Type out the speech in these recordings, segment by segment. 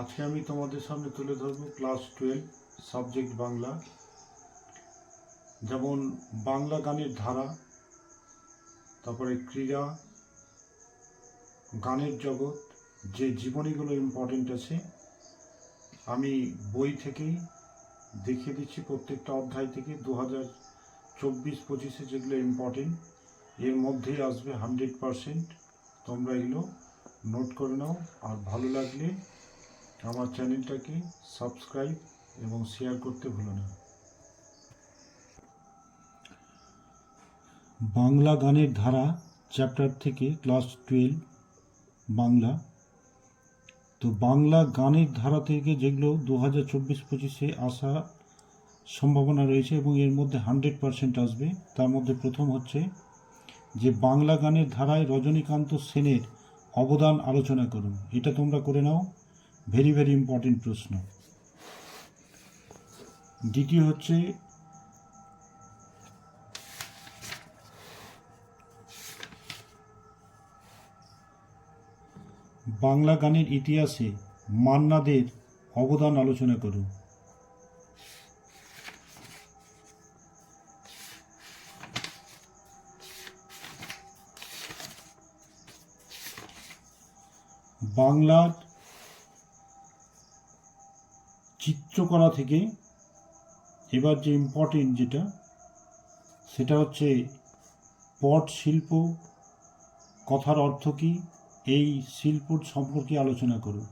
আজকে আমি তোমাদের সামনে তুলে ধরব ক্লাস টুয়েলভ সাবজেক্ট বাংলা। যেমন বাংলা গানের ধারা, তারপরে ক্রীড়া, গানের জগৎ, যে জীবনীগুলো ইম্পর্টেন্ট আছে, আমি বই থেকেই দেখিয়ে দিচ্ছি প্রত্যেকটা অধ্যায় থেকে দু হাজার চব্বিশ পঁচিশে যেগুলো ইম্পর্টেন্ট এর মধ্যেই আসবে হান্ড্রেড পারসেন্ট তোমরা এগুলো নোট করে নাও, আর ভালো লাগলে আমার চ্যানেলটাকে সাবস্ক্রাইব এবং শেয়ার করতে ভুলো না। বাংলা গানের ধারা, চ্যাপ্টার থেকে ক্লাস টুয়েলভ, বাংলা। তো বাংলা গানের ধারা থেকে যেগুলো দু হাজার চব্বিশ পঁচিশে আসা সম্ভাবনা রয়েছে এবং এর মধ্যে হান্ড্রেড পারসেন্ট আসবে, তার মধ্যে প্রথম হচ্ছে যে বাংলা গানের ধারায় রজনীকান্ত সেনের অবদান আলোচনা করুন। এটা তোমরা করে নাও। ভেরি ভেরি ইম্পর্টেন্ট প্রশ্ন। দ্বিতীয় হচ্ছে বাংলা গানের ইতিহাসে মান্নাদের অবদান আলোচনা করুন বাংলার চিত্রকলা থেকে এবার যে ইম্পর্টেন্ট যেটা, সেটা হচ্ছে পট শিল্প, কথার অর্থ কী, এই শিল্প সম্পর্কে আলোচনা করো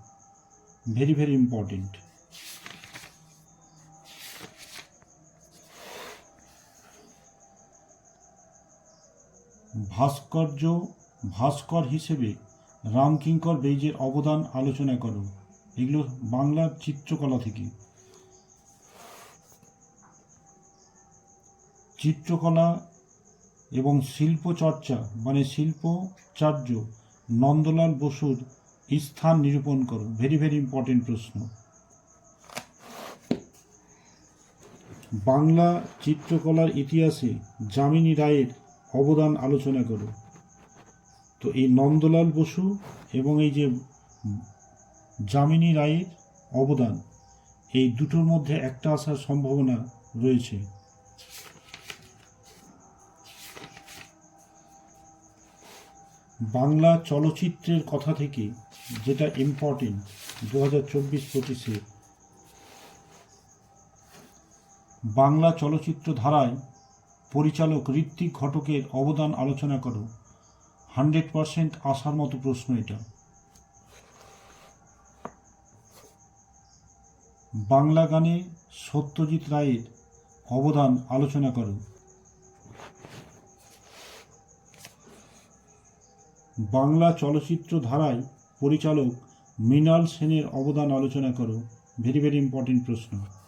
ভেরি ভেরি ইম্পর্টেন্ট ভাস্কর্য, ভাস্কর হিসেবে রামকিঙ্কর বেইজের অবদান আলোচনা করো এগুলো বাংলার চিত্রকলা থেকে। চিত্রকলা এবং শিল্পচর্চা মানে শিল্পচার্য নন্দলাল বসুর স্থান নিরূপণ করো। ভেরি ভেরি ইম্পর্টেন্ট প্রশ্ন। বাংলা চিত্রকলার ইতিহাসে যামিনী রায়ের অবদান আলোচনা করো। তো এই নন্দলাল বসু এবং এই যে যামিনী রায়ের অবদান। এই দুটোর মধ্যে একটা আসার সম্ভাবনা রয়েছে। বাংলা চলচ্চিত্রের কথা থেকে যেটা ইম্পর্টেন্ট দু হাজার চব্বিশ পঁচিশে। বাংলা চলচ্চিত্র ধারায় পরিচালক ঋত্বিক ঘটকের অবদান আলোচনা করো। হান্ড্রেড পারসেন্ট আসার মতো প্রশ্ন এটা। বাংলা গানে সত্যজিৎ রায়ের অবদান আলোচনা করো বাংলা চলচ্চিত্র ধারায় পরিচালক মৃণাল সেনের অবদান আলোচনা করো ভেরি ভেরি ইম্পর্টেন্ট প্রশ্ন।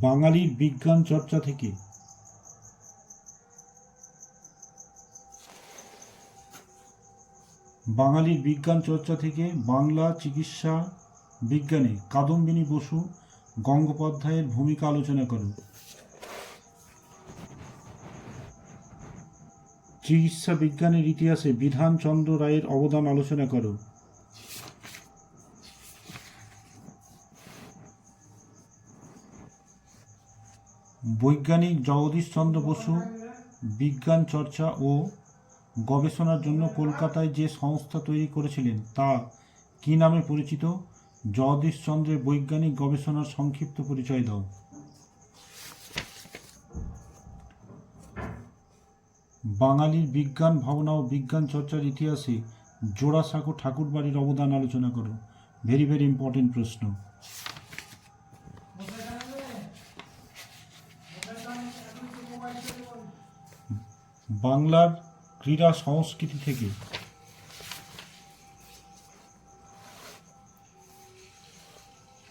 বাঙালির বিজ্ঞান চর্চা থেকে। বাঙালির বিজ্ঞান চর্চা থেকে বাংলা চিকিৎসা বিজ্ঞানে কাদম্বিনী বসু গঙ্গোপাধ্যায়ের ভূমিকা আলোচনা করো চিকিৎসা বিজ্ঞানের ইতিহাসে বিধানচন্দ্র রায়ের অবদান আলোচনা করো বৈজ্ঞানিক জগদীশচন্দ্র বসু, বিজ্ঞান চর্চা ও গবেষণার জন্য কলকাতায় যে সংস্থা তৈরি করেছিলেন তা কী নামে পরিচিত? জগদীশচন্দ্রের বৈজ্ঞানিক গবেষণার সংক্ষিপ্ত পরিচয় দাও। বাঙালির বিজ্ঞান ভাবনা ও বিজ্ঞান চর্চার ইতিহাসে জোড়াসাঁকো ঠাকুরবাড়ির অবদান আলোচনা করো। ভেরি ভেরি ইম্পর্টেন্ট প্রশ্ন। বাংলার ক্রীড়া সংস্কৃতি থেকে।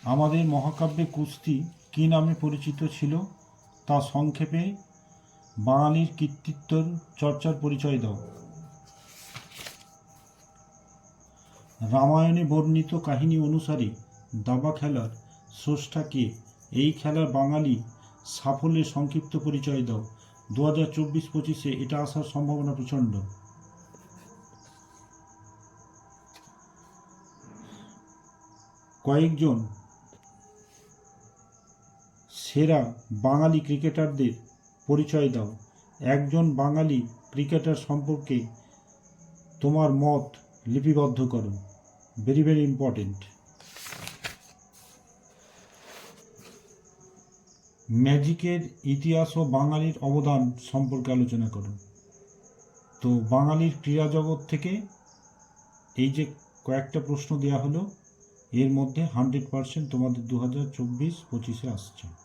আমাদের মহাকাব্যে কুস্তি কী নামে পরিচিত ছিল তা সংক্ষেপে বাঙালির কৃতিত্বর চর্চার পরিচয় দাও। রামায়ণে বর্ণিত কাহিনী অনুসারে দাবা খেলার স্রষ্টাকে এই খেলার বাঙালি সাফল্যের সংক্ষিপ্ত পরিচয় দাও। দু হাজার চব্বিশ পঁচিশে এটা আসার সম্ভাবনা প্রচণ্ড। কয়েকজন সেরা বাঙালি ক্রিকেটারদের পরিচয় দাও। একজন বাঙালি ক্রিকেটার সম্পর্কে তোমার মত লিপিবদ্ধ করো। ভেরি ভেরি ইম্পর্টেন্ট ম্যাজিকের ইতিহাস ও বাঙালির অবদান সম্পর্কে আলোচনা করুন। তো বাঙালির ক্রীড়া জগৎ থেকে এই যে কয়েকটা প্রশ্ন দেওয়া হলো, এর মধ্যে হান্ড্রেড পার্সেন্ট তোমাদের দু হাজার চব্বিশ পঁচিশে আসছে।